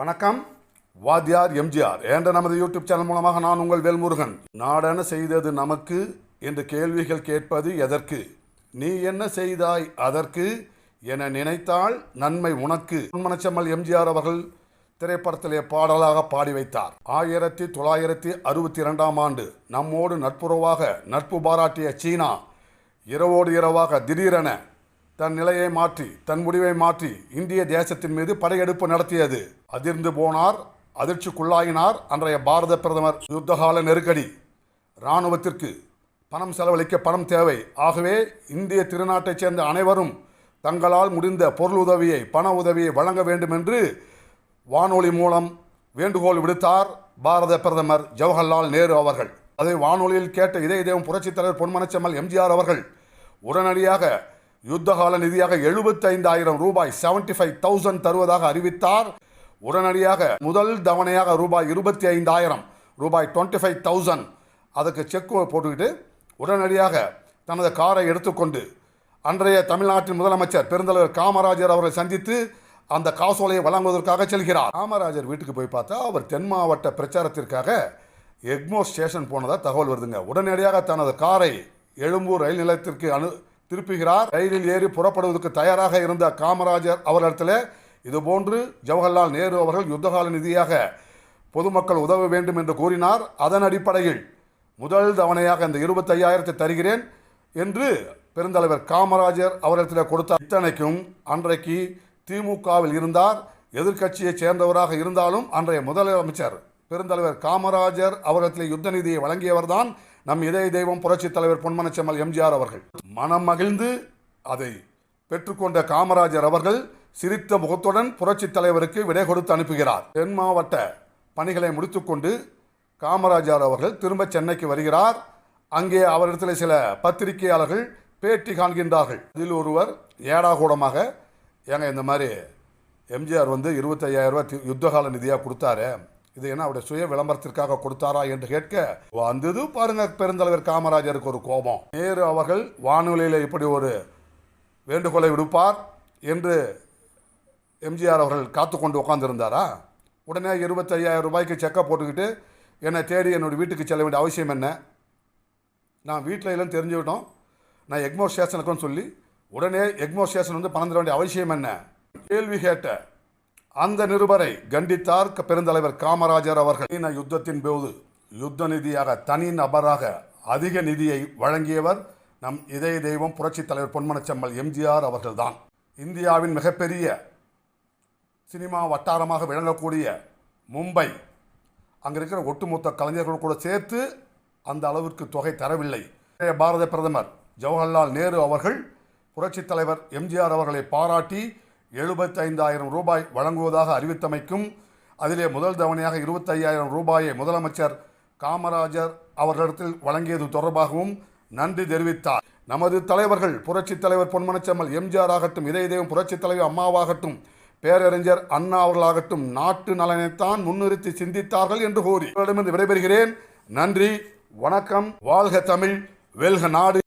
வணக்கம். வாத்தியார் எம்ஜிஆர் என்ற நமது யூடியூப் சேனல் மூலமாக நான் உங்கள் வேல்முருகன். நாடென செய்தது நமக்கு என்று கேள்விகள் கேட்பது எதற்கு? நீ என்ன செய்தாய் அதற்கு என நினைத்தால் நன்மை உனக்கு. மனச்சம்மல் எம்ஜிஆர் அவர்கள் திரைப்படத்திலே பாடலாக பாடி வைத்தார். ஆயிரத்தி தொள்ளாயிரத்தி அறுபத்தி இரண்டாம் ஆண்டு நம்மோடு நட்புறவாக நட்பு பாராட்டிய சீனா இரவோடு இரவாக திடீரென தன் நிலையை மாற்றி தன் முடிவை மாற்றி இந்திய தேசத்தின் மீது படையெடுப்பு நடத்தியது. அதிர்ந்து போனார் அதிர்ச்சிக்குள்ளாயினார் அன்றைய பாரத பிரதமர். யுத்தகால நெருக்கடி. இராணுவத்திற்கு பணம் செலவழிக்க பணம் தேவை. ஆகவே இந்திய திருநாட்டைச் சேர்ந்த அனைவரும் தங்களால் முடிந்த பொருள் உதவியை பண உதவியை வழங்க வேண்டும் என்று வானொலி மூலம் வேண்டுகோள் விடுத்தார் பாரத பிரதமர் ஜவஹர்லால் நேரு அவர்கள். அதை வானொலியில் கேட்ட இதய தெய்வம் புரட்சித் தலைவர் பொன்மனச்செம்மல் எம்ஜிஆர் அவர்கள் உடனடியாக யுத்தகால நிதியாக எழுபத்தைந்தாயிரம் ரூபாய் செவன்டி ஃபைவ் தௌசண்ட் தருவதாக அறிவித்தார். உடனடியாக முதல் தவணையாக ரூபாய் இருபத்தி ஐந்தாயிரம் ரூபாய் டுவெண்ட்டி ஃபைவ் தௌசண்ட் அதுக்கு செக் போட்டுக்கிட்டு உடனடியாக தனது காரை எடுத்துக்கொண்டு அன்றைய தமிழ்நாட்டின் முதலமைச்சர் பெருந்தலைவர் காமராஜர் அவரை சந்தித்து அந்த காசோலையை வழங்குவதற்காக செல்கிறார். காமராஜர் வீட்டுக்கு போய் பார்த்தா அவர் தென் மாவட்ட பிரச்சாரத்திற்காக எக்மோர் ஸ்டேஷன் போனதாக தகவல் வருதுங்க. உடனடியாக தனது காரை எழும்பூர் ரயில் நிலையத்திற்கு அனு திருப்புகிறார். ரயிலில் ஏறி புறப்படுவதற்கு தயாராக இருந்த காமராஜர் அவரிடத்தில் இதுபோன்று ஜவஹர்லால் நேரு அவர்கள் யுத்தகால நிதியாக பொதுமக்கள் உதவ வேண்டும் என்று கூறினார். அதன் அடிப்படையில் முதல் தவணையாக இந்த இருபத்தையாயிரத்தை தருகிறேன் என்று பெருந்தலைவர் காமராஜர் அவரிடத்தில் கொடுத்தார். இத்தனைக்கும் அன்றைக்கு திமுகவில் இருந்தார். எதிர்க்கட்சியைச் சேர்ந்தவராக இருந்தாலும் அன்றைய முதலமைச்சர் பெருந்தலைவர் காமராஜர் அவரிடத்தில் யுத்த நிதியை வழங்கியவர்தான். நம் இதய தெய்வம் புரட்சித் தலைவர் பொன்மனச்செம்மல் எம்ஜிஆர் அவர்கள். மனம் மகிழ்ந்து அதை பெற்றுக்கொண்ட காமராஜர் அவர்கள் சிரித்த முகத்துடன் புரட்சித் தலைவருக்கு விடை கொடுத்து அனுப்புகிறார். தென் மாவட்ட பணிகளை முடித்துக்கொண்டு காமராஜர் அவர்கள் திரும்ப சென்னைக்கு வருகிறார். அங்கே அவரிடத்தில் சில பத்திரிகையாளர்கள் பேட்டி காண்கின்றார்கள். இதில் ஒருவர் ஏடாகூடமாக ஏங்க இந்த மாதிரி எம்ஜிஆர் வந்து இருபத்தையாயிரம் ரூபா தி- யுத்தகால நிதியாக கொடுத்தாரு இது என்ன அவருடைய சுய விளம்பரத்திற்காக கொடுத்தாரா என்று கேட்க வந்தது பாருங்க பெருந்தலைவர் காமராஜருக்கு ஒரு கோபம். நேரு அவர்கள் வானொலியில் இப்படி ஒரு வேண்டுகோளை விடுப்பார் என்று எம்ஜிஆர் அவர்கள் காத்து கொண்டு உட்காந்துருந்தாரா உடனே இருபத்தையாயிரம் ரூபாய்க்கு செக்கை போட்டுக்கிட்டு என்னை தேடி என்னுடைய வீட்டுக்கு செல்ல வேண்டிய அவசியம் என்ன? நான் வீட்டில் இல்லைன்னு தெரிஞ்சுக்கிட்டோம். நான் எக்மோர் ஸ்டேஷனுக்குன்னு சொல்லி உடனே எக்மோர் ஸ்டேஷன் வந்து பணம் தர வேண்டிய அவசியம் என்ன? கேள்வி கேட்ட அந்த நிருபரை கண்டித்தார் பெருந்தலைவர் காமராஜர் அவர்கள். சீன யுத்தத்தின் போது யுத்த நிதியாக தனி நபராக அதிக நிதியை வழங்கியவர் நம் இதய தெய்வம் புரட்சித் தலைவர் பொன்மனச்செம்மல் எம்ஜிஆர் அவர்கள்தான். இந்தியாவின் மிகப்பெரிய சினிமா வட்டாரமாக விளங்கக்கூடிய மும்பை அங்கே இருக்கிற ஒட்டுமொத்த கலைஞர்கள் கூட சேர்த்து அந்த அளவிற்கு தொகை தரவில்லை. பாரத பிரதமர் ஜவஹர்லால் நேரு அவர்கள் புரட்சித் தலைவர் எம்ஜிஆர் அவர்களை பாராட்டி எழுபத்தைந்தாயிரம் ரூபாய் வழங்குவதாக அறிவித்தமைக்கும் அதிலே முதல் தவணையாக இருபத்தையாயிரம் ரூபாயை முதலமைச்சர் காமராஜர் அவர்களிடத்தில் வழங்கியது தொடர்பாகவும் நன்றி தெரிவித்தார். நமது தலைவர்கள் புரட்சித் தலைவர் பொன்மனச்செம்மல் எம்ஜிஆர் ஆகட்டும் இதய தெய்வம் புரட்சித் தலைவர் அம்மாவாகட்டும் பேரறிஞர் அண்ணா அவர்களாகட்டும் நாட்டு நலனைத்தான் முன்னிறுத்தி சிந்தித்தார்கள் என்று கூறி உங்களிடமிருந்து விடைபெறுகிறேன். நன்றி வணக்கம் வாழ்க தமிழ் வெல்க நாடு.